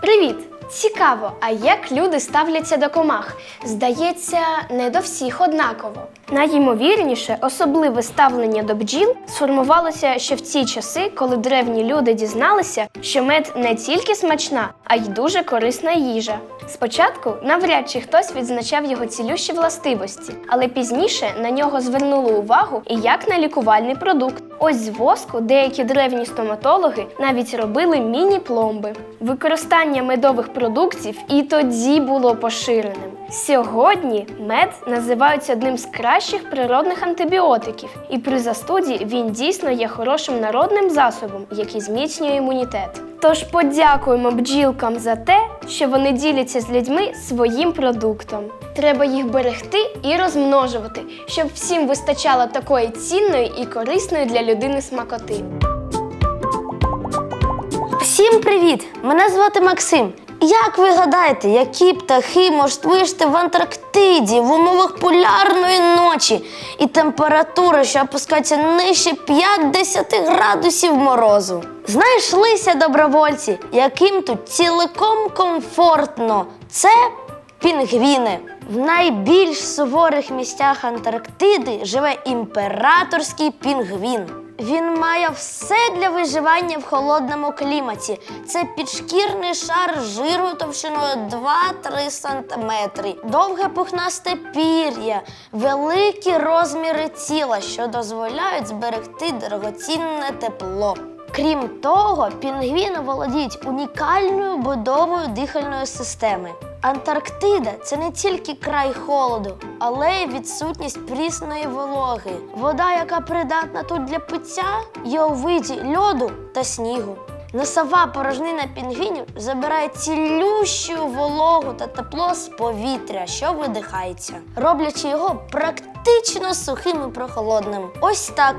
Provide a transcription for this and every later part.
Привіт! Цікаво, а як люди ставляться до комах? Здається, не до всіх однаково. Найімовірніше, особливе ставлення до бджіл сформувалося ще в ці часи, коли древні люди дізналися, що мед не тільки смачна, а й дуже корисна їжа. Спочатку навряд чи хтось відзначав його цілющі властивості, але пізніше на нього звернули увагу і як на лікувальний продукт. Ось з воску деякі древні стоматологи навіть робили міні-пломби. Використання медових продуктів і тоді було поширеним. Сьогодні мед називають одним з кращих природних антибіотиків, і при застуді він дійсно є хорошим народним засобом, який зміцнює імунітет. Тож подякуємо бджілкам за те, що вони діляться з людьми своїм продуктом. Треба їх берегти і розмножувати, щоб всім вистачало такої цінної і корисної для людини смакоти. Всім привіт! Мене звати Максим. Як ви гадаєте, які птахи можуть вижити в Антарктиді в умовах полярної ночі і температури, що опускаються нижче 50 градусів морозу? Знайшлися добровольці, яким тут цілком комфортно. Це пінгвіни. В найбільш суворих місцях Антарктиди живе імператорський пінгвін. Він має все для виживання в холодному кліматі. Це підшкірний шар жиру товщиною 2-3 сантиметри, довге пухнасте пір'я, великі розміри тіла, що дозволяють зберегти дорогоцінне тепло. Крім того, пінгвіни володіють унікальною будовою дихальної системи. Антарктида це не тільки край холоду, але й відсутність прісної вологи. Вода, яка придатна тут для пиття, є у виді льоду та снігу. Носова порожнина пінгвінів забирає цілющу вологу та тепло з повітря, що видихається, роблячи його практично сухим і прохолодним. Ось так.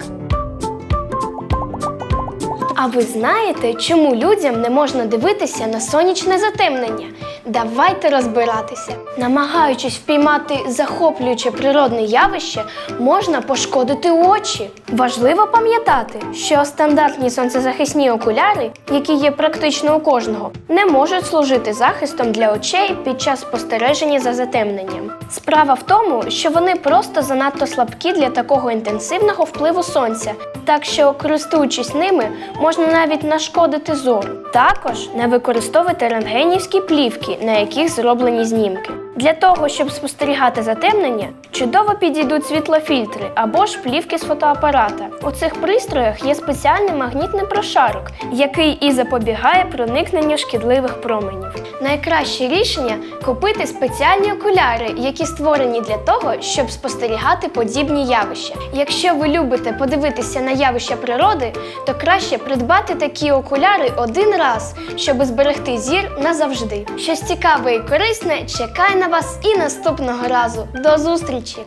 А ви знаєте, чому людям не можна дивитися на сонячне затемнення? Давайте розбиратися. Намагаючись впіймати захоплююче природне явище, можна пошкодити очі. Важливо пам'ятати, що стандартні сонцезахисні окуляри, які є практично у кожного, не можуть служити захистом для очей під час спостереження за затемненням. Справа в тому, що вони просто занадто слабкі для такого інтенсивного впливу сонця, так що, користуючись ними, можна навіть нашкодити зору. Також не використовуйте рентгенівські плівки, на яких зроблені знімки. Для того, щоб спостерігати затемнення, чудово підійдуть світлофільтри або ж плівки з фотоапарата. У цих пристроях є спеціальний магнітний прошарок, який і запобігає проникненню шкідливих променів. Найкраще рішення купити спеціальні окуляри, які створені для того, щоб спостерігати подібні явища. Якщо ви любите подивитися на явища природи, то краще придбати такі окуляри один раз, щоб зберегти зір назавжди. Щось цікаве і корисне чекає на вас і наступного разу. До зустрічі!